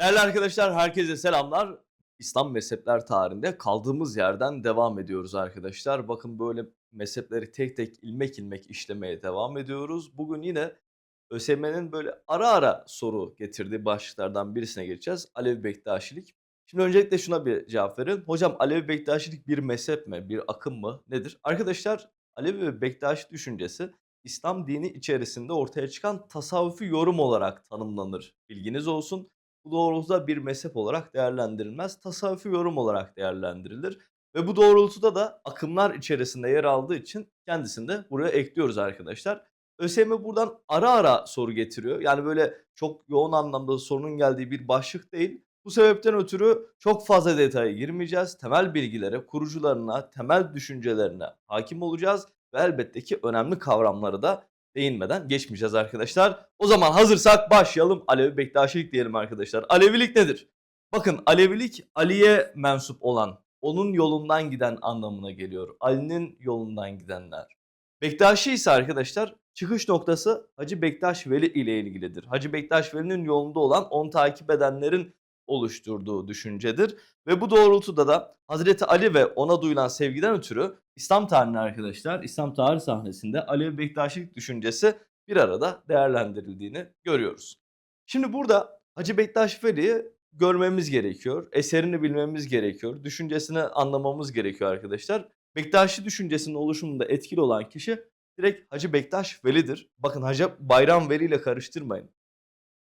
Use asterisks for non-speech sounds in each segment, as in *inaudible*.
Değerli arkadaşlar herkese selamlar. İslam mezhepler tarihinde kaldığımız yerden devam ediyoruz arkadaşlar. Bakın böyle mezhepleri tek tek ilmek ilmek işlemeye devam ediyoruz. Bugün yine ÖSYM'nin böyle ara ara soru getirdiği başlıklardan birisine geçeceğiz. Alevi Bektaşilik. Şimdi öncelikle şuna bir cevap verelim. Hocam Alevi Bektaşilik bir mezhep mi, bir akım mı, nedir? Arkadaşlar Alevi ve Bektaşi düşüncesi İslam dini içerisinde ortaya çıkan tasavvufi yorum olarak tanımlanır. Bilginiz olsun. Bu doğrultuda bir mezhep olarak değerlendirilmez. Tasavvufi yorum olarak değerlendirilir. Ve bu doğrultuda da akımlar içerisinde yer aldığı için kendisini de buraya ekliyoruz arkadaşlar. ÖSYM buradan ara ara soru getiriyor. Yani böyle çok yoğun anlamda sorunun geldiği bir başlık değil. Bu sebepten ötürü çok fazla detaya girmeyeceğiz. Temel bilgilere, kurucularına, temel düşüncelerine hakim olacağız. Ve elbette ki önemli kavramları da değinmeden geçmeyeceğiz arkadaşlar. O zaman hazırsak başlayalım. Alevi Bektaşilik diyelim arkadaşlar. Alevilik nedir? Bakın Alevilik Ali'ye mensup olan, onun yolundan giden anlamına geliyor. Ali'nin yolundan gidenler. Bektaşi ise arkadaşlar çıkış noktası Hacı Bektaş Veli ile ilgilidir. Hacı Bektaş Veli'nin yolunda olan onu takip edenlerin oluşturduğu düşüncedir. Ve bu doğrultuda da Hazreti Ali ve ona duyulan sevgiden ötürü İslam tarihinde arkadaşlar, İslam tarih sahnesinde Alevi Bektaşilik düşüncesi bir arada değerlendirildiğini görüyoruz. Şimdi burada Hacı Bektaş Veli'yi görmemiz gerekiyor. Eserini bilmemiz gerekiyor. Düşüncesini anlamamız gerekiyor arkadaşlar. Bektaşi düşüncesinin oluşumunda etkili olan kişi direkt Hacı Bektaş Veli'dir. Bakın Hacı Bayram Veli ile karıştırmayın.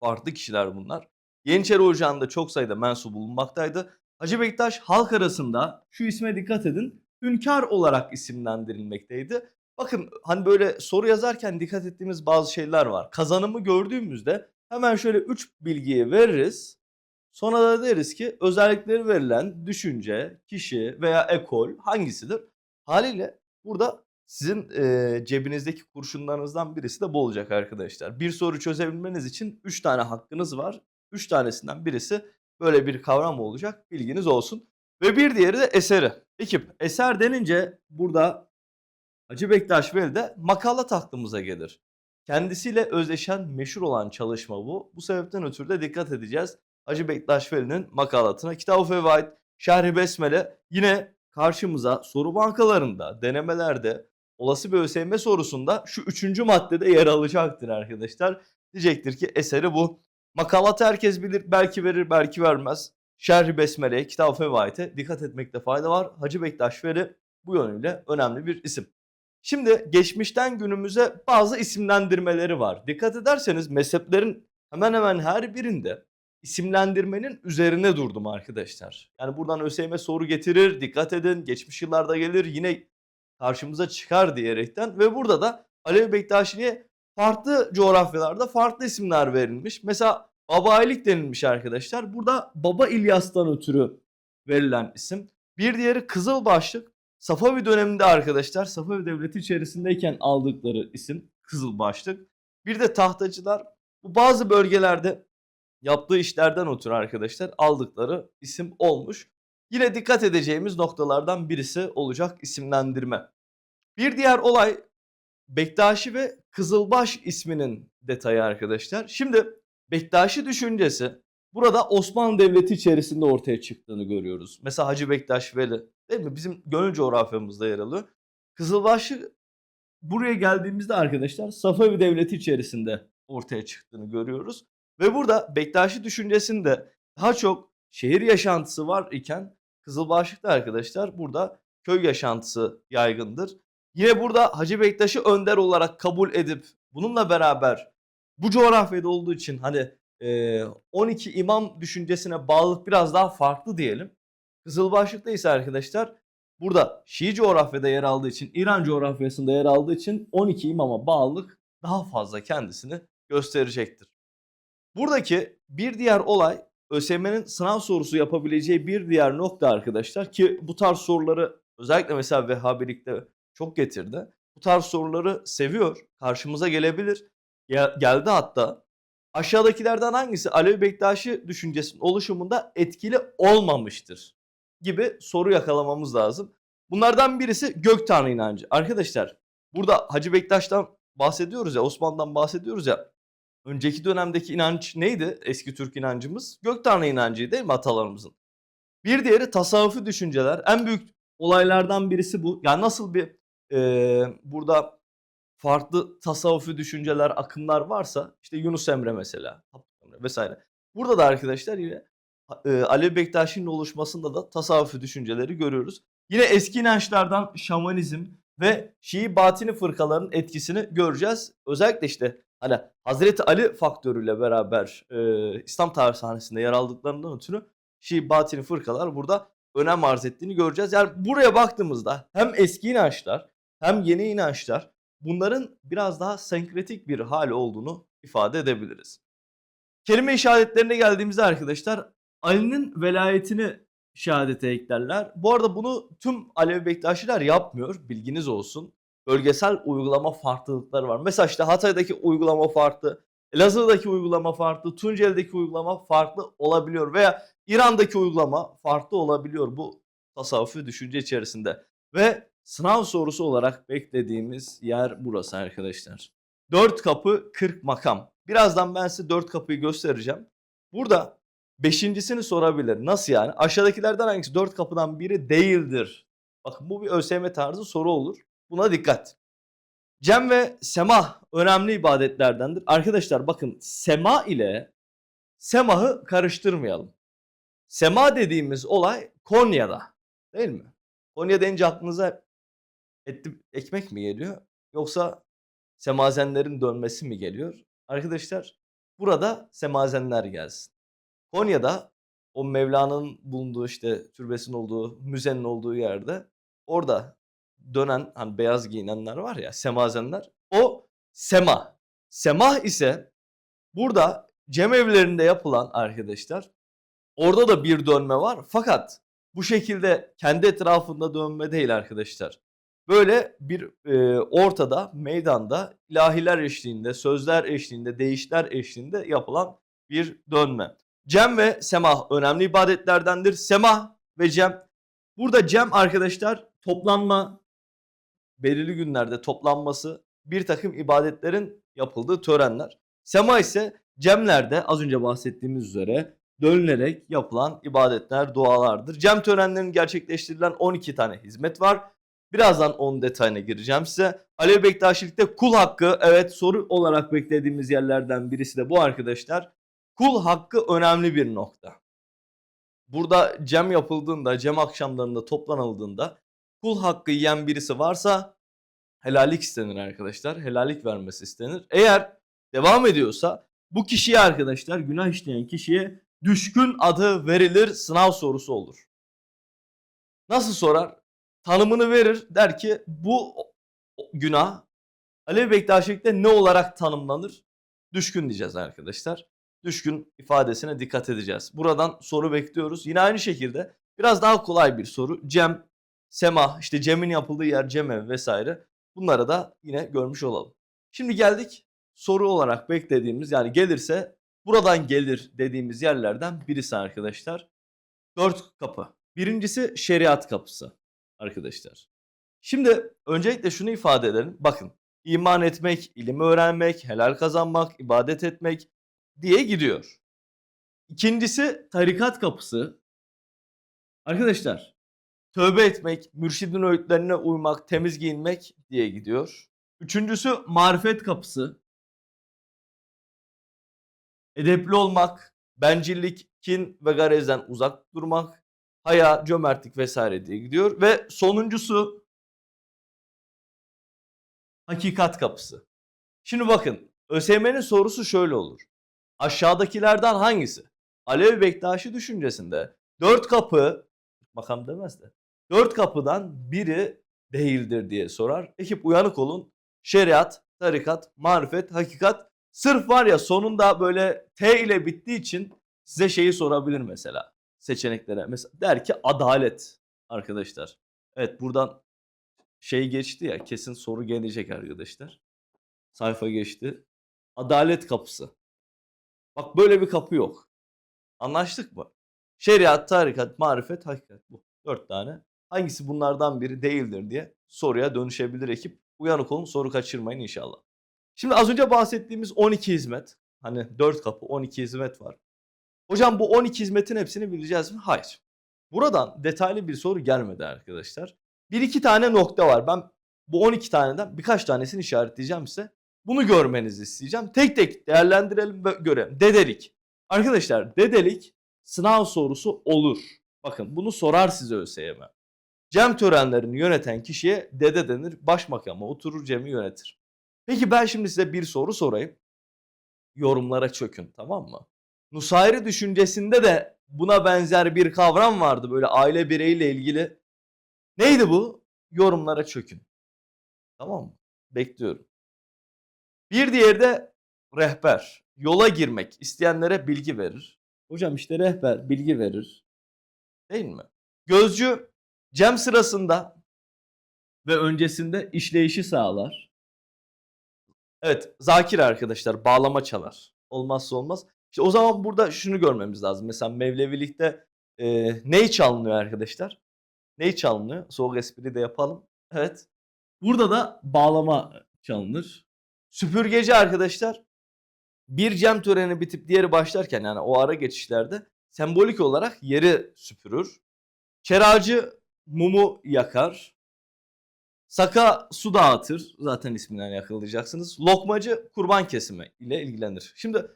Farklı kişiler bunlar. Yeniçeri Ocağı'nda çok sayıda mensup bulunmaktaydı. Hacı Bektaş halk arasında şu isme dikkat edin. Hünkar olarak isimlendirilmekteydi. Bakın hani böyle soru yazarken dikkat ettiğimiz bazı şeyler var. Kazanımı gördüğümüzde hemen şöyle 3 bilgiyi veririz. Sonra da deriz ki özellikleri verilen düşünce, kişi veya ekol hangisidir? Haliyle burada sizin e, cebinizdeki kurşunlarınızdan birisi de bu olacak arkadaşlar. Bir soru çözebilmeniz için 3 tane hakkınız var. 3 tanesinden birisi böyle bir kavram olacak. Bilginiz olsun. Ve bir diğeri de eseri. Ekip eser denince burada Hacı Bektaş Veli'de makalat aklımıza gelir. Kendisiyle özdeşen meşhur olan çalışma bu. Bu sebepten ötürü de dikkat edeceğiz. Hacı Bektaş Veli'nin makalatına. Kitab-ı Fevaid, Şerh-i Besmele yine karşımıza soru bankalarında, denemelerde, olası bir ÖSYM sorusunda şu üçüncü maddede yer alacaktır arkadaşlar. Diyecektir ki eseri bu. Makalatı herkes bilir, belki verir, belki vermez. Şerh-i Besmele'ye, Kitab-ı Fevaid'e dikkat etmekte fayda var. Hacı Bektaş Veli bu yönüyle önemli bir isim. Şimdi geçmişten günümüze bazı isimlendirmeleri var. Dikkat ederseniz mezheplerin hemen hemen her birinde isimlendirmenin üzerine durdum arkadaşlar. Yani buradan ÖSYM soru getirir, dikkat edin, geçmiş yıllarda gelir, yine karşımıza çıkar diyerekten ve burada da Alevi Bektaşi'ye farklı coğrafyalarda farklı isimler verilmiş. Mesela Babailik denilmiş arkadaşlar. Burada Baba İlyas'tan ötürü verilen isim. Bir diğeri Kızılbaşlık. Safavi döneminde arkadaşlar Safavi Devleti içerisindeyken aldıkları isim Kızılbaşlık. Bir de tahtacılar bu bazı bölgelerde yaptığı işlerden ötürü arkadaşlar aldıkları isim olmuş. Yine dikkat edeceğimiz noktalardan birisi olacak isimlendirme. Bir diğer olay Bektaşi ve Kızılbaş isminin detayı arkadaşlar. Şimdi Bektaşi düşüncesi burada Osmanlı Devleti içerisinde ortaya çıktığını görüyoruz. Mesela Hacı Bektaş Veli değil mi? Bizim gönül coğrafyamızda yer alıyor. Kızılbaşı buraya geldiğimizde arkadaşlar Safavi Devleti içerisinde ortaya çıktığını görüyoruz. Ve burada Bektaşi düşüncesinde daha çok şehir yaşantısı var iken Kızılbaşlık'ta arkadaşlar burada köy yaşantısı yaygındır. Yine burada Hacı Bektaş'ı önder olarak kabul edip bununla beraber bu coğrafyada olduğu için hani e, 12 imam düşüncesine bağlılık biraz daha farklı diyelim. Kızılbaşlık'ta ise arkadaşlar burada Şii coğrafyada yer aldığı için, İran coğrafyasında yer aldığı için 12 imama bağlılık daha fazla kendisini gösterecektir. Buradaki bir diğer olay ÖSYM'nin sınav sorusu yapabileceği bir diğer nokta arkadaşlar ki bu tarz soruları özellikle mesela Vehhabilik'te çok getirdi. Bu tarz soruları seviyor. Karşımıza gelebilir. Gel- geldi hatta. Aşağıdakilerden hangisi Alevi Bektaşi düşüncesinin oluşumunda etkili olmamıştır? Gibi soru yakalamamız lazım. Bunlardan birisi gök tanrı inancı. Arkadaşlar burada Hacı Bektaş'tan bahsediyoruz ya, Osman'dan bahsediyoruz ya. önceki dönemdeki inanç neydi? Eski Türk inancımız gök tanrı inancıydı değil mi atalarımızın? Bir diğeri tasavvufi düşünceler. En büyük olaylardan birisi bu. Yani nasıl bir eee, burada farklı tasavvufi düşünceler, akımlar varsa işte Yunus Emre mesela vesaire. Burada da arkadaşlar yine eee, Alevi Bektaşi'nin oluşmasında da tasavvufi düşünceleri görüyoruz. Yine eski inançlardan şamanizm ve Şii batini fırkaların etkisini göreceğiz. Özellikle işte hani Hazreti Ali faktörüyle beraber eee, İslam tarih sahnesinde yer aldıklarından ötürü Şii batini fırkalar burada önem arz ettiğini göreceğiz. Yani buraya baktığımızda hem eski inançlar hem yeni inançlar bunların biraz daha senkretik bir hal olduğunu ifade edebiliriz. Kelime işaretlerine geldiğimizde arkadaşlar Ali'nin velayetini şehadete eklerler. Bu arada bunu tüm Alevi Bektaşiler yapmıyor. Bilginiz olsun. Bölgesel uygulama farklılıkları var. Mesela işte Hatay'daki uygulama farklı, Elazığ'daki uygulama farklı, Tunceli'deki uygulama farklı olabiliyor veya İran'daki uygulama farklı olabiliyor bu tasavvufi düşünce içerisinde. Ve sınav sorusu olarak beklediğimiz yer burası arkadaşlar. 4 kapı 40 makam. Birazdan ben size 4 kapıyı göstereceğim. Burada beşincisini sorabilir. Nasıl yani? Aşağıdakilerden hangisi 4 kapıdan biri değildir? Bakın bu bir ÖSYM tarzı soru olur. Buna dikkat. Cem ve semah önemli ibadetlerdendir. Arkadaşlar bakın sema ile semahı karıştırmayalım. Sema dediğimiz olay Konya'da değil mi? Konya deyince aklınıza etli ekmek mi geliyor? Yoksa semazenlerin dönmesi mi geliyor? Arkadaşlar burada semazenler gelsin. Konya'da o Mevla'nın bulunduğu işte türbesinin olduğu, müzenin olduğu yerde orada dönen hani beyaz giyinenler var ya semazenler o sema. Semah ise burada cemevlerinde yapılan arkadaşlar orada da bir dönme var fakat bu şekilde kendi etrafında dönme değil arkadaşlar. Böyle bir e, ortada meydanda ilahiler eşliğinde, sözler eşliğinde, deyişler eşliğinde yapılan bir dönme. Cem ve semah önemli ibadetlerdendir. Semah ve cem. Burada cem arkadaşlar toplanma, belirli günlerde toplanması, bir takım ibadetlerin yapıldığı törenler. Sema ise cemlerde az önce bahsettiğimiz üzere dönülerek yapılan ibadetler, dualardır. Cem törenlerinin gerçekleştirilen 12 tane hizmet var. Birazdan onun detayına gireceğim size. Alevi Bektaşilik'te kul hakkı evet soru olarak beklediğimiz yerlerden birisi de bu arkadaşlar. Kul hakkı önemli bir nokta. Burada cem yapıldığında, cem akşamlarında toplanıldığında kul hakkı yiyen birisi varsa helallik istenir arkadaşlar. Helallik vermesi istenir. Eğer devam ediyorsa bu kişiye arkadaşlar günah işleyen kişiye düşkün adı verilir sınav sorusu olur. Nasıl sorar? Tanımını verir der ki bu günah Alevi Bektaşilik'te ne olarak tanımlanır? Düşkün diyeceğiz arkadaşlar. Düşkün ifadesine dikkat edeceğiz. Buradan soru bekliyoruz. Yine aynı şekilde biraz daha kolay bir soru. Cem, Semah, işte Cem'in yapıldığı yer Cemev vesaire. Bunları da yine görmüş olalım. Şimdi geldik soru olarak beklediğimiz yani gelirse buradan gelir dediğimiz yerlerden birisi arkadaşlar. Dört kapı. Birincisi şeriat kapısı arkadaşlar. Şimdi öncelikle şunu ifade edelim. Bakın iman etmek, ilim öğrenmek, helal kazanmak, ibadet etmek diye gidiyor. İkincisi tarikat kapısı. Arkadaşlar tövbe etmek, mürşidin öğütlerine uymak, temiz giyinmek diye gidiyor. Üçüncüsü marifet kapısı. Edepli olmak, bencillik, kin ve garezden uzak durmak, haya, cömertlik vesaire diye gidiyor. Ve sonuncusu hakikat kapısı. Şimdi bakın ÖSYM'nin sorusu şöyle olur. Aşağıdakilerden hangisi? Alevi Bektaşi düşüncesinde dört kapı, makam demez de, dört kapıdan biri değildir diye sorar. Ekip uyanık olun. Şeriat, tarikat, marifet, hakikat. Sırf var ya sonunda böyle T ile bittiği için size şeyi sorabilir mesela seçeneklere. Mesela der ki adalet arkadaşlar. Evet buradan şey geçti ya kesin soru gelecek arkadaşlar. Sayfa geçti. Adalet kapısı. Bak böyle bir kapı yok. Anlaştık mı? Şeriat, tarikat, marifet, hakikat bu. Dört tane. Hangisi bunlardan biri değildir diye soruya dönüşebilir ekip. Uyanık olun soru kaçırmayın inşallah. Şimdi az önce bahsettiğimiz 12 hizmet. Hani 4 kapı 12 hizmet var. Hocam bu 12 hizmetin hepsini bileceğiz mi? Hayır. Buradan detaylı bir soru gelmedi arkadaşlar. Bir iki tane nokta var. Ben bu 12 taneden birkaç tanesini işaretleyeceğim size. Bunu görmenizi isteyeceğim. Tek tek değerlendirelim ve görelim. Dedelik. Arkadaşlar dedelik sınav sorusu olur. Bakın bunu sorar size ÖSYM. Cem törenlerini yöneten kişiye dede denir. Başmakama oturur cemi yönetir. Peki ben şimdi size bir soru sorayım. Yorumlara çökün tamam mı? Nusayri düşüncesinde de buna benzer bir kavram vardı böyle aile bireyiyle ilgili. Neydi bu? Yorumlara çökün. Tamam mı? Bekliyorum. Bir diğeri de rehber. Yola girmek isteyenlere bilgi verir. Hocam işte rehber bilgi verir. Değil mi? Gözcü cem sırasında ve öncesinde işleyişi sağlar. Evet, zakir arkadaşlar bağlama çalar. Olmazsa olmaz. İşte o zaman burada şunu görmemiz lazım. Mesela Mevlevilikte e, ney çalınıyor arkadaşlar? Ney çalınıyor? Soğuk espri de yapalım. Evet. Burada da bağlama çalınır. Süpürgeci arkadaşlar bir cem töreni bitip diğeri başlarken yani o ara geçişlerde sembolik olarak yeri süpürür. Çeracı mumu yakar. Saka su dağıtır. Zaten isminden yakalayacaksınız. Lokmacı kurban kesimi ile ilgilenir. Şimdi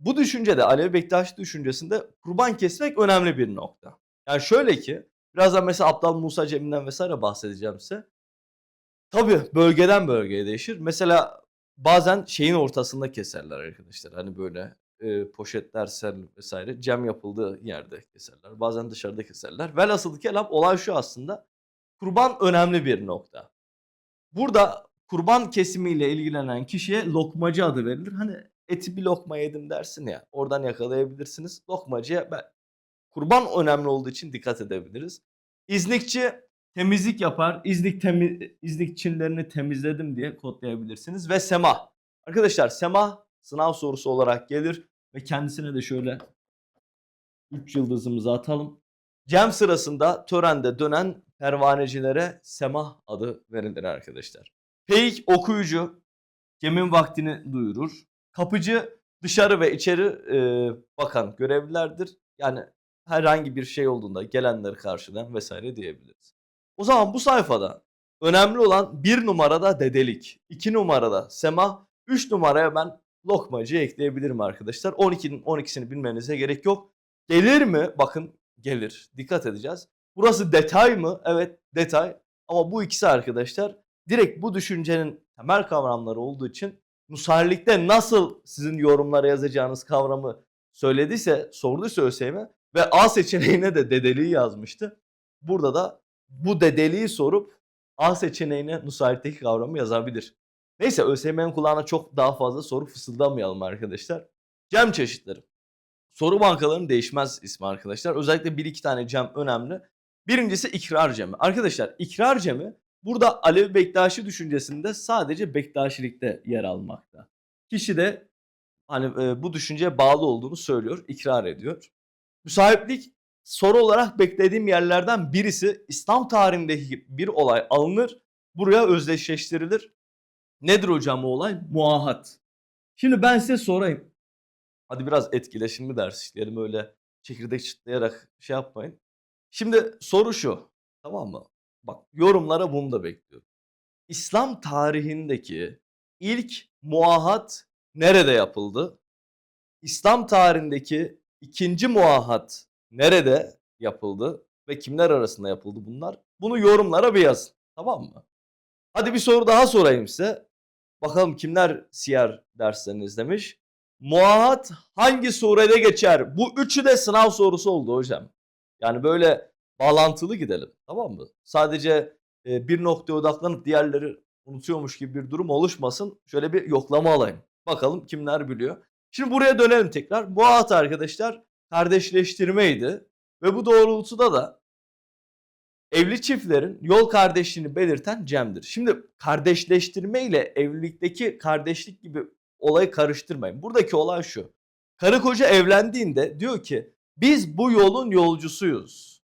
bu düşüncede Alevi Bektaşi düşüncesinde kurban kesmek önemli bir nokta. Yani şöyle ki birazdan mesela Abdal Musa Cem'inden vesaire bahsedeceğim size. Tabii bölgeden bölgeye değişir. Mesela bazen şeyin ortasında keserler arkadaşlar. Hani böyle e, poşetler serilir vesaire. Cem yapıldığı yerde keserler. Bazen dışarıda keserler. Velhasıl kelam olay şu aslında. Kurban önemli bir nokta. Burada kurban kesimiyle ilgilenen kişiye lokmacı adı verilir. Hani eti bir lokma yedim dersin ya. Oradan yakalayabilirsiniz. Lokmacıya ben kurban önemli olduğu için dikkat edebiliriz. İznikçi temizlik yapar. İznik temi, İznik çinlerini temizledim diye kodlayabilirsiniz ve semah. Arkadaşlar semah sınav sorusu olarak gelir ve kendisine de şöyle 3 yıldızımızı atalım. Cem sırasında törende dönen pervanecilere semah adı verilir arkadaşlar. Peyik okuyucu cemin vaktini duyurur. Kapıcı dışarı ve içeri e, bakan görevlilerdir. Yani herhangi bir şey olduğunda gelenleri karşılayan vesaire diyebiliriz. O zaman bu sayfada önemli olan bir numarada dedelik, iki numarada semah, üç numaraya ben lokmacı ekleyebilirim arkadaşlar. 12'nin 12'sini bilmenize gerek yok. Gelir mi? Bakın gelir. Dikkat edeceğiz. Burası detay mı? Evet detay. Ama bu ikisi arkadaşlar direkt bu düşüncenin temel kavramları olduğu için Nusayirlikte nasıl sizin yorumlara yazacağınız kavramı söylediyse, sorduysa ÖSYM ve A seçeneğine de dedeliği yazmıştı. Burada da bu dedeliği sorup A seçeneğine Nusayir'deki kavramı yazabilir. Neyse ÖSYM'nin kulağına çok daha fazla soru fısıldamayalım arkadaşlar. Cem çeşitleri. Soru bankalarının değişmez ismi arkadaşlar. Özellikle bir iki tane cem önemli. Birincisi ikrar cemi. Arkadaşlar ikrar cemi burada Alevi Bektaşi düşüncesinde sadece Bektaşilikte yer almakta. Kişi de hani e, bu düşünceye bağlı olduğunu söylüyor, ikrar ediyor. Müsahiplik soru olarak beklediğim yerlerden birisi İslam tarihindeki bir olay alınır, buraya özdeşleştirilir. Nedir hocam o olay? Muahat. Şimdi ben size sorayım. Hadi biraz etkileşimli ders işleyelim öyle çekirdek çıtlayarak şey yapmayın. Şimdi soru şu. Tamam mı? Bak yorumlara bunu da bekliyorum. İslam tarihindeki ilk muahat nerede yapıldı? İslam tarihindeki ikinci muahat nerede yapıldı? Ve kimler arasında yapıldı bunlar? Bunu yorumlara bir yazın. Tamam mı? Hadi bir soru daha sorayım size. Bakalım kimler siyer derslerini izlemiş. Muahat hangi surede geçer? Bu üçü de sınav sorusu oldu hocam. Yani böyle bağlantılı gidelim. Tamam mı? Sadece e, bir noktaya odaklanıp diğerleri unutuyormuş gibi bir durum oluşmasın. Şöyle bir yoklama alayım. Bakalım kimler biliyor. Şimdi buraya dönelim tekrar. Muahat arkadaşlar kardeşleştirmeydi. Ve bu doğrultuda da evli çiftlerin yol kardeşliğini belirten cemdir. Şimdi kardeşleştirme ile evlilikteki kardeşlik gibi olayı karıştırmayın. Buradaki olay şu. Karı koca evlendiğinde diyor ki biz bu yolun yolcusuyuz.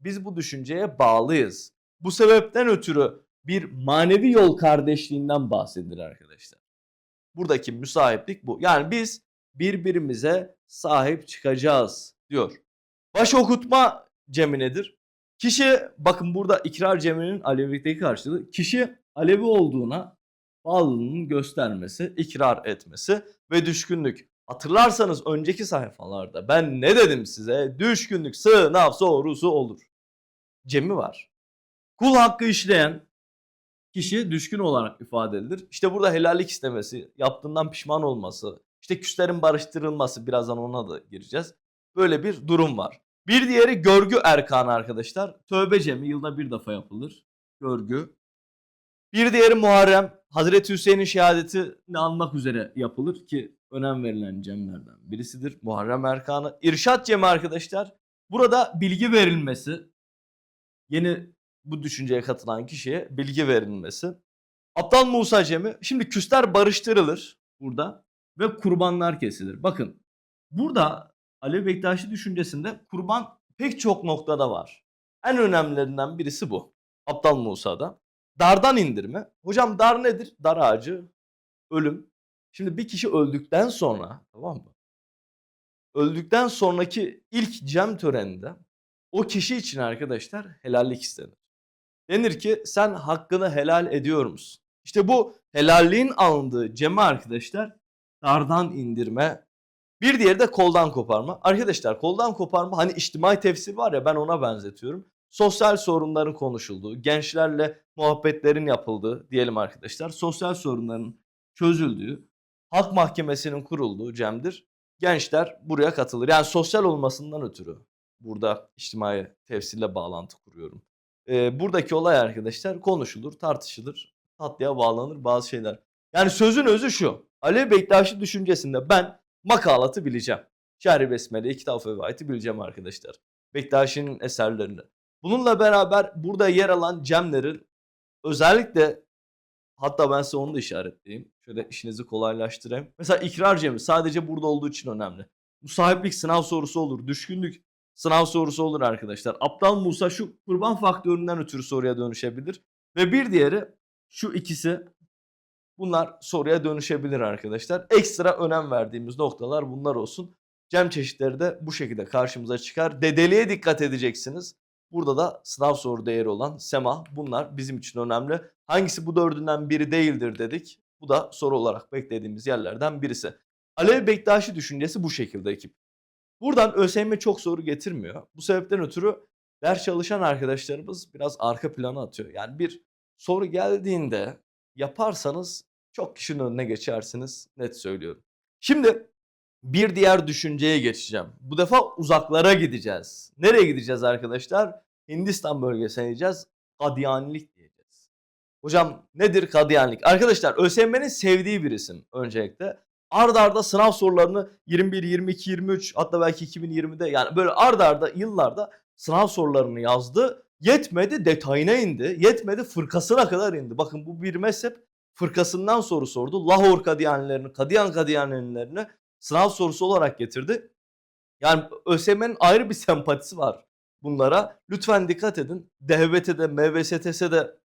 Biz bu düşünceye bağlıyız. Bu sebepten ötürü bir manevi yol kardeşliğinden bahsedilir arkadaşlar. Buradaki müsahiplik bu. Yani biz birbirimize sahip çıkacağız diyor. Baş okutma cemi nedir? Kişi bakın burada ikrar ceminin Alevilik'teki karşılığı kişi Alevi olduğuna bağlılığını göstermesi, ikrar etmesi ve düşkünlük. Hatırlarsanız önceki sayfalarda ben ne dedim size? Düşkünlük sınav sorusu olur. Cemi var. Kul hakkı işleyen kişi düşkün olarak ifade edilir. İşte burada helallik istemesi, yaptığından pişman olması, işte küslerin barıştırılması birazdan ona da gireceğiz. Böyle bir durum var. Bir diğeri görgü erkanı arkadaşlar. Tövbe cemi yılda bir defa yapılır. Görgü. Bir diğeri Muharrem. Hazreti Hüseyin'in şehadetini anmak üzere yapılır ki önem verilen cemlerden birisidir. Muharrem erkanı. İrşat cemi arkadaşlar. Burada bilgi verilmesi. Yeni bu düşünceye katılan kişiye bilgi verilmesi. Aptal Musa cemi. Şimdi küsler barıştırılır burada ve kurbanlar kesilir. Bakın burada Alevi Bektaşi düşüncesinde kurban pek çok noktada var. En önemlilerinden birisi bu. Aptal Musa'da. Dardan indirme. Hocam dar nedir? Dar ağacı, ölüm. Şimdi bir kişi öldükten sonra tamam mı? Öldükten sonraki ilk cem töreninde o kişi için arkadaşlar helallik istenir. Denir ki sen hakkını helal ediyor musun? İşte bu helalliğin alındığı cemi arkadaşlar dardan indirme. Bir diğeri de koldan koparma. Arkadaşlar koldan koparma hani içtimai tefsir var ya ben ona benzetiyorum. Sosyal sorunların konuşulduğu, gençlerle muhabbetlerin yapıldığı diyelim arkadaşlar. Sosyal sorunların çözüldüğü, halk mahkemesinin kurulduğu cemdir. Gençler buraya katılır. Yani sosyal olmasından ötürü burada içtimai tefsirle bağlantı kuruyorum. Ee, buradaki olay arkadaşlar konuşulur, tartışılır, tatlıya bağlanır bazı şeyler. Yani sözün özü şu. Alevi Bektaşi düşüncesinde ben makalatı bileceğim. Şerhi Besmele'yi, Kitap Fevahit'i bileceğim arkadaşlar. Bektaşi'nin eserlerini. Bununla beraber burada yer alan cemlerin özellikle hatta ben size onu da işaretleyeyim. Şöyle işinizi kolaylaştırayım. Mesela ikrar cemi sadece burada olduğu için önemli. Bu sahiplik sınav sorusu olur. Düşkünlük sınav sorusu olur arkadaşlar. Aptal Musa şu kurban faktöründen ötürü soruya dönüşebilir. Ve bir diğeri şu ikisi bunlar soruya dönüşebilir arkadaşlar. Ekstra önem verdiğimiz noktalar bunlar olsun. Cem çeşitleri de bu şekilde karşımıza çıkar. Dedeliğe dikkat edeceksiniz. Burada da sınav soru değeri olan sema bunlar bizim için önemli. Hangisi bu dördünden biri değildir dedik. Bu da soru olarak beklediğimiz yerlerden birisi. Alevi Bektaşi düşüncesi bu şekilde ekip. Buradan ÖSYM çok soru getirmiyor. Bu sebepten ötürü ders çalışan arkadaşlarımız biraz arka plana atıyor. Yani bir soru geldiğinde yaparsanız çok kişinin önüne geçersiniz net söylüyorum. Şimdi bir diğer düşünceye geçeceğim. Bu defa uzaklara gideceğiz. Nereye gideceğiz arkadaşlar? Hindistan bölgesine gideceğiz. Kadiyanilik diyeceğiz. Hocam nedir Kadiyanilik? Arkadaşlar ÖSYM'nin sevdiği bir isim öncelikle. Arda arda sınav sorularını 21, 22, 23 hatta belki 2020'de yani böyle arda arda yıllarda sınav sorularını yazdı. Yetmedi detayına indi. Yetmedi fırkasına kadar indi. Bakın bu bir mezhep fırkasından soru sordu. Lahor Kadiyanilerini, Kadiyan Kadiyanilerini sınav sorusu olarak getirdi. Yani ÖSYM'nin ayrı bir sempatisi var bunlara. Lütfen dikkat edin. DHBT'de, MVSTS'de,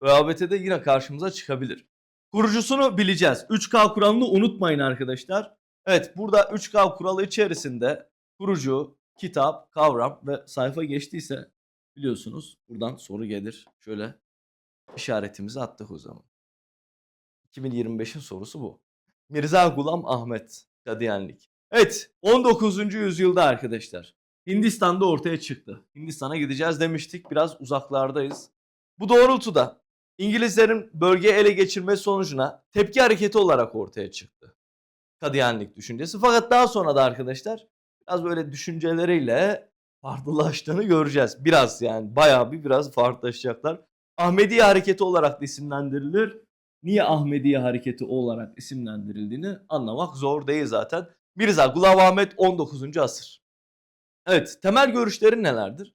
ÖABT'de yine karşımıza çıkabilir. Kurucusunu bileceğiz. 3K kuralını unutmayın arkadaşlar. Evet burada 3K kuralı içerisinde kurucu, kitap, kavram ve sayfa geçtiyse biliyorsunuz buradan soru gelir. Şöyle işaretimizi attık o zaman. 2025'in sorusu bu. Mirza Gulam Ahmet Kadiyanlik. Evet 19. yüzyılda arkadaşlar. Hindistan'da ortaya çıktı. Hindistan'a gideceğiz demiştik. Biraz uzaklardayız. Bu doğrultuda İngilizlerin bölgeyi ele geçirme sonucuna tepki hareketi olarak ortaya çıktı. Kadiyanlik düşüncesi. Fakat daha sonra da arkadaşlar biraz böyle düşünceleriyle farklılaştığını göreceğiz. Biraz yani bayağı bir biraz farklılaşacaklar. Ahmediye hareketi olarak da isimlendirilir. Niye Ahmediye hareketi olarak isimlendirildiğini anlamak zor değil zaten. Mirza Gulav Ahmet 19. asır. Evet temel görüşleri nelerdir?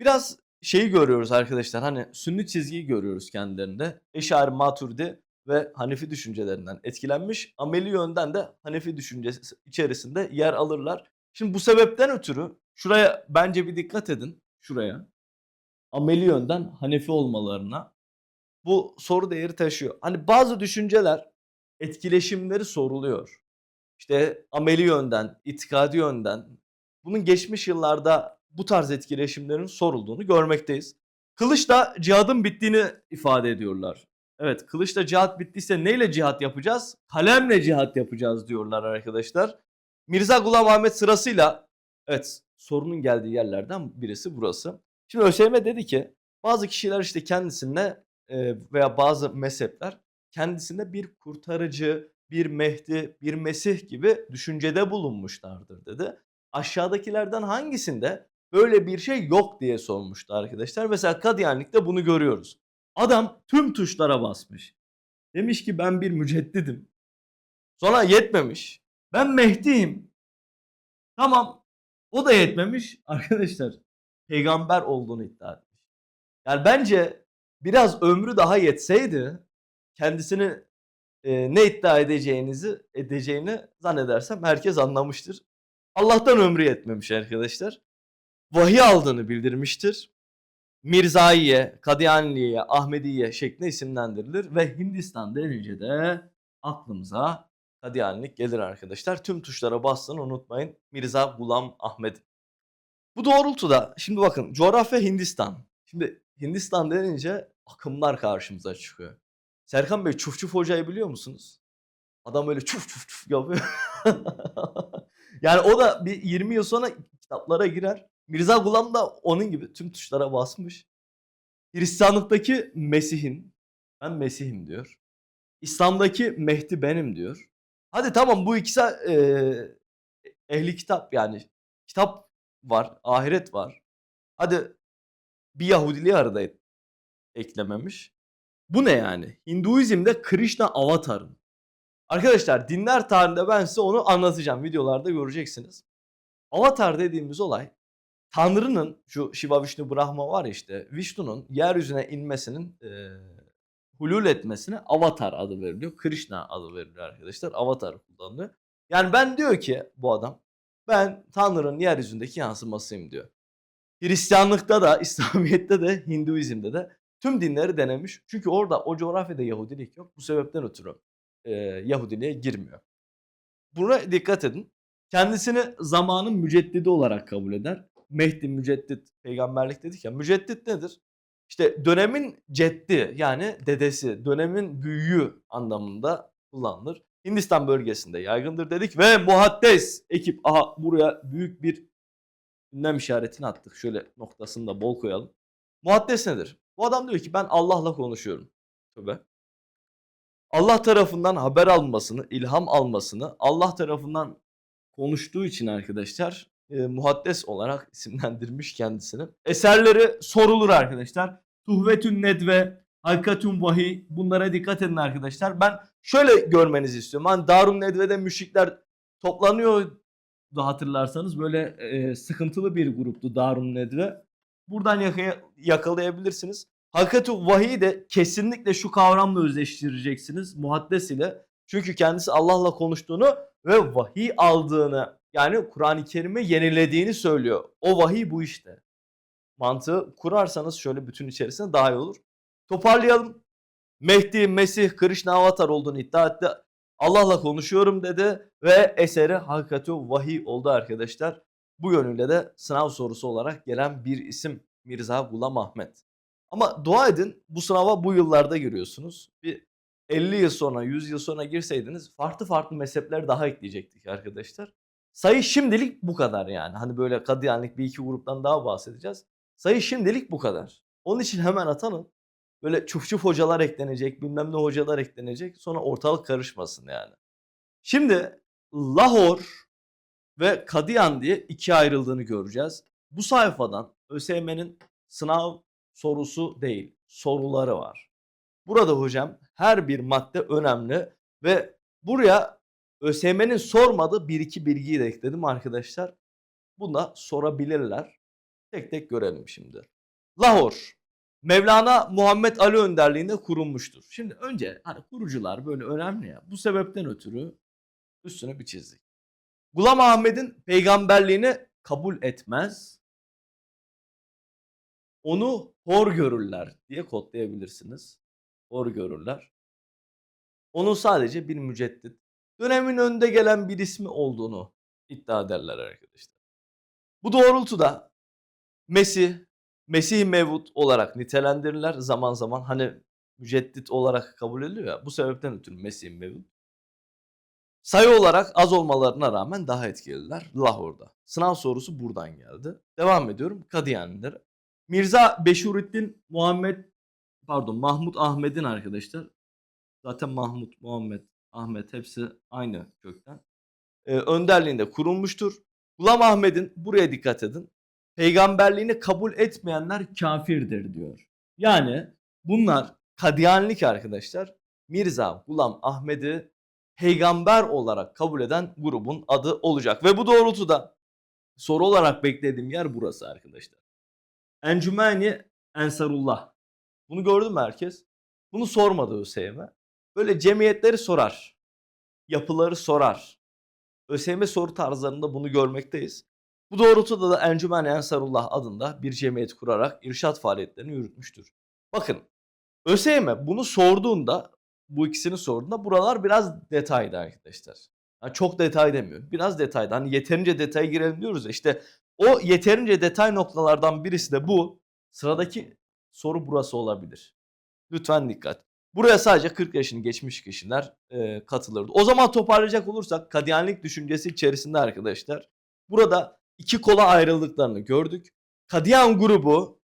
Biraz şeyi görüyoruz arkadaşlar hani sünni çizgiyi görüyoruz kendilerinde. Eşari Maturidi ve Hanefi düşüncelerinden etkilenmiş. Ameli yönden de Hanefi düşüncesi içerisinde yer alırlar. Şimdi bu sebepten ötürü şuraya bence bir dikkat edin. Şuraya. Ameli yönden Hanefi olmalarına bu soru değeri taşıyor. Hani bazı düşünceler etkileşimleri soruluyor. işte ameli yönden, itikadi yönden bunun geçmiş yıllarda bu tarz etkileşimlerin sorulduğunu görmekteyiz. Kılıçla cihadın bittiğini ifade ediyorlar. Evet kılıçla cihat bittiyse neyle cihat yapacağız? Kalemle cihat yapacağız diyorlar arkadaşlar. Mirza Gulam Ahmet sırasıyla evet sorunun geldiği yerlerden birisi burası. Şimdi ÖSYM dedi ki bazı kişiler işte kendisine veya bazı mezhepler kendisinde bir kurtarıcı, bir Mehdi, bir Mesih gibi düşüncede bulunmuşlardır dedi. Aşağıdakilerden hangisinde böyle bir şey yok diye sormuştu arkadaşlar. Mesela Kadıyanlik'te bunu görüyoruz. Adam tüm tuşlara basmış. Demiş ki ben bir müceddidim. Sonra yetmemiş. Ben Mehdi'yim. Tamam. O da yetmemiş. Arkadaşlar peygamber olduğunu iddia etmiş. Yani bence biraz ömrü daha yetseydi kendisini e, ne iddia edeceğinizi edeceğini zannedersem herkes anlamıştır. Allah'tan ömrü yetmemiş arkadaşlar. Vahiy aldığını bildirmiştir. Mirzaiye, Kadiyaniye, Ahmediye şeklinde isimlendirilir ve Hindistan denince de aklımıza Kadiyanilik gelir arkadaşlar. Tüm tuşlara bastığını unutmayın. Mirza Gulam Ahmed. Bu doğrultuda şimdi bakın coğrafya Hindistan. Şimdi Hindistan denince akımlar karşımıza çıkıyor. Serkan Bey Çuf Çuf Hoca'yı biliyor musunuz? Adam öyle çuf çuf çuf yapıyor. *laughs* yani o da bir 20 yıl sonra kitaplara girer. Mirza Gulam da onun gibi tüm tuşlara basmış. Hristiyanlıktaki Mesih'in, ben Mesih'im diyor. İslam'daki Mehdi benim diyor. Hadi tamam bu ikisi e, ehli kitap yani. Kitap var, ahiret var. Hadi bir Yahudiliği arada et- eklememiş. Bu ne yani? Hinduizm'de Krishna avatarın. Arkadaşlar dinler tarihinde ben size onu anlatacağım. Videolarda göreceksiniz. Avatar dediğimiz olay Tanrı'nın şu Shiva Vishnu Brahma var işte Vishnu'nun yeryüzüne inmesinin e, hulul etmesine avatar adı veriliyor. Krishna adı veriliyor arkadaşlar. Avatar kullanılıyor. Yani ben diyor ki bu adam ben Tanrı'nın yeryüzündeki yansımasıyım diyor. Hristiyanlıkta da, *laughs* İslamiyet'te de, Hinduizm'de de tüm dinleri denemiş. Çünkü orada o coğrafyada Yahudilik yok. Bu sebepten ötürü e, Yahudiliğe girmiyor. Buna dikkat edin. Kendisini zamanın müceddidi olarak kabul eder. Mehdi müceddit peygamberlik dedik ya. Müceddit nedir? İşte dönemin ceddi yani dedesi, dönemin büyüğü anlamında kullanılır. Hindistan bölgesinde yaygındır dedik ve muhaddes ekip aha buraya büyük bir ünlem işaretini attık. Şöyle noktasını da bol koyalım. Muhaddes nedir? Bu adam diyor ki ben Allah'la konuşuyorum. Tövbe. Allah tarafından haber almasını, ilham almasını, Allah tarafından konuştuğu için arkadaşlar e, muhaddes olarak isimlendirmiş kendisini. Eserleri sorulur arkadaşlar. Tuhvetün Nedve, Hakikatün Vahiy bunlara dikkat edin arkadaşlar. Ben şöyle görmenizi istiyorum. Hani Darun Nedve'de müşrikler toplanıyor da hatırlarsanız böyle e, sıkıntılı bir gruptu Darun Nedve. Buradan yakaya, yakalayabilirsiniz. Hakikatü Vahiy de kesinlikle şu kavramla özleştireceksiniz muhaddes ile. Çünkü kendisi Allah'la konuştuğunu ve vahiy aldığını yani Kur'an-ı Kerim'i yenilediğini söylüyor. O vahiy bu işte. Mantığı kurarsanız şöyle bütün içerisinde daha iyi olur. Toparlayalım. Mehdi, Mesih, Krishna Avatar olduğunu iddia etti. Allah'la konuşuyorum dedi ve eseri hakikati vahiy oldu arkadaşlar. Bu yönüyle de sınav sorusu olarak gelen bir isim Mirza Gulam Ahmet. Ama dua edin bu sınava bu yıllarda giriyorsunuz. Bir 50 yıl sonra 100 yıl sonra girseydiniz farklı farklı mezhepler daha ekleyecektik arkadaşlar. Sayı şimdilik bu kadar yani. Hani böyle Kadıyanlık bir iki gruptan daha bahsedeceğiz. Sayı şimdilik bu kadar. Onun için hemen atanın. Böyle çuf çuf hocalar eklenecek, bilmem ne hocalar eklenecek. Sonra ortalık karışmasın yani. Şimdi Lahor ve Kadiyan diye ikiye ayrıldığını göreceğiz. Bu sayfadan ÖSYM'nin sınav sorusu değil, soruları var. Burada hocam her bir madde önemli ve buraya ÖSYM'nin sormadığı bir iki bilgiyi de ekledim arkadaşlar. Buna sorabilirler. Tek tek görelim şimdi. Lahor Mevlana Muhammed Ali önderliğinde kurulmuştur. Şimdi önce hani kurucular böyle önemli ya. Bu sebepten ötürü üstüne bir çizdik. Gulam Ahmet'in peygamberliğini kabul etmez. Onu hor görürler diye kodlayabilirsiniz. Hor görürler. Onun sadece bir müceddit. dönemin önde gelen bir ismi olduğunu iddia ederler arkadaşlar. Bu doğrultuda Mesih, Mesih Mevut olarak nitelendirirler. Zaman zaman hani müceddit olarak kabul ediliyor ya. Bu sebepten ötürü Mesih Mevut. Sayı olarak az olmalarına rağmen daha etkililer Lahor'da. Sınav sorusu buradan geldi. Devam ediyorum. Kadıyaniler. Mirza Beşuruddin Muhammed pardon Mahmut Ahmet'in arkadaşlar. Zaten Mahmut, Muhammed, Ahmet hepsi aynı kökten. Ee, önderliğinde kurulmuştur. Gulam Ahmet'in buraya dikkat edin. Peygamberliğini kabul etmeyenler kafirdir diyor. Yani bunlar Kadiyanilik arkadaşlar. Mirza Gulam Ahmet'i peygamber olarak kabul eden grubun adı olacak. Ve bu doğrultuda soru olarak beklediğim yer burası arkadaşlar. Encümeni Ensarullah. Bunu gördü mü herkes? Bunu sormadı ÖSYM. Böyle cemiyetleri sorar. Yapıları sorar. ÖSYM soru tarzlarında bunu görmekteyiz. Bu doğrultuda da Encümen Ensarullah adında bir cemiyet kurarak irşat faaliyetlerini yürütmüştür. Bakın ÖSYM bunu sorduğunda bu ikisini sorduğunda buralar biraz detayda arkadaşlar. Yani çok detay demiyorum. Biraz detayda. Hani yeterince detaya girelim diyoruz ya işte o yeterince detay noktalardan birisi de bu. Sıradaki soru burası olabilir. Lütfen dikkat. Buraya sadece 40 yaşını geçmiş kişiler e, katılırdı. O zaman toparlayacak olursak Kadiyanilik düşüncesi içerisinde arkadaşlar burada iki kola ayrıldıklarını gördük. Kadiyan grubu,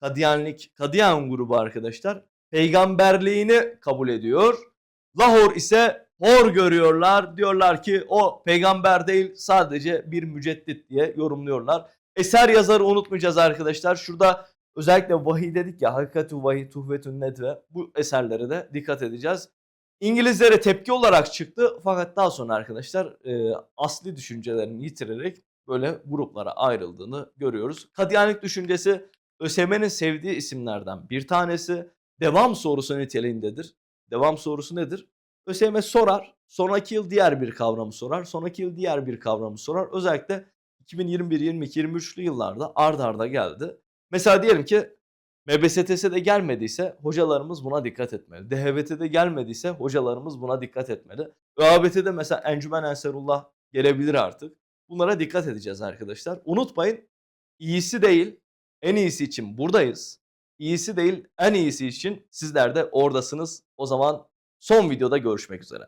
Kadiyanilik, Kadiyan grubu arkadaşlar peygamberliğini kabul ediyor. Lahor ise hor görüyorlar. Diyorlar ki o peygamber değil sadece bir müceddit diye yorumluyorlar. Eser yazarı unutmayacağız arkadaşlar. Şurada özellikle vahiy dedik ya Hakikatü vahiy, tuhvetün nedve bu eserlere de dikkat edeceğiz. İngilizlere tepki olarak çıktı fakat daha sonra arkadaşlar e, asli düşüncelerini yitirerek böyle gruplara ayrıldığını görüyoruz. Kadiyanilik düşüncesi ÖSYM'nin sevdiği isimlerden bir tanesi. Devam sorusu niteliğindedir. Devam sorusu nedir? ÖSYM sorar. Sonraki yıl diğer bir kavramı sorar. Sonraki yıl diğer bir kavramı sorar. Özellikle 2021, 22, 23'lü yıllarda ard arda geldi. Mesela diyelim ki MBSTS'de gelmediyse hocalarımız buna dikkat etmeli. DHBT'de gelmediyse hocalarımız buna dikkat etmeli. ÖABT'de mesela Encümen Enserullah gelebilir artık. Bunlara dikkat edeceğiz arkadaşlar. Unutmayın iyisi değil en iyisi için buradayız. İyisi değil en iyisi için sizler de oradasınız. O zaman son videoda görüşmek üzere.